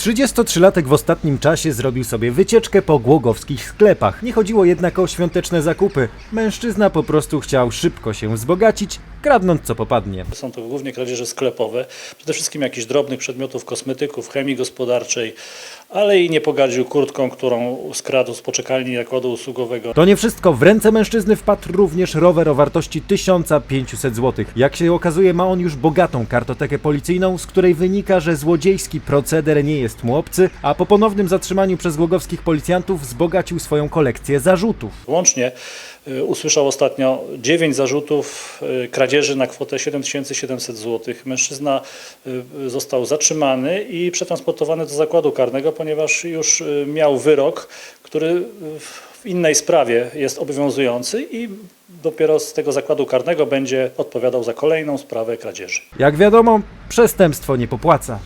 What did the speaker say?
33-latek w ostatnim czasie zrobił sobie wycieczkę po głogowskich sklepach. Nie chodziło jednak o świąteczne zakupy. Mężczyzna po prostu chciał szybko się wzbogacić, kradnąc co popadnie. Są to głównie kradzieże sklepowe, przede wszystkim jakichś drobnych przedmiotów kosmetyków, chemii gospodarczej, ale i nie pogardził kurtką, którą skradł z poczekalni nakładu usługowego. To nie wszystko. W ręce mężczyzny wpadł również rower o wartości 1500 zł. Jak się okazuje, ma on już bogatą kartotekę policyjną, z której wynika, że złodziejski proceder nie jest mu obcy, a po ponownym zatrzymaniu przez głogowskich policjantów wzbogacił swoją kolekcję zarzutów. Łącznie y, usłyszał ostatnio 9 zarzutów y, kradzieży na kwotę 7700 zł. Mężczyzna y, został zatrzymany i przetransportowany do zakładu karnego, ponieważ już y, miał wyrok, który y, w innej sprawie jest obowiązujący i dopiero z tego zakładu karnego będzie odpowiadał za kolejną sprawę kradzieży. Jak wiadomo, przestępstwo nie popłaca.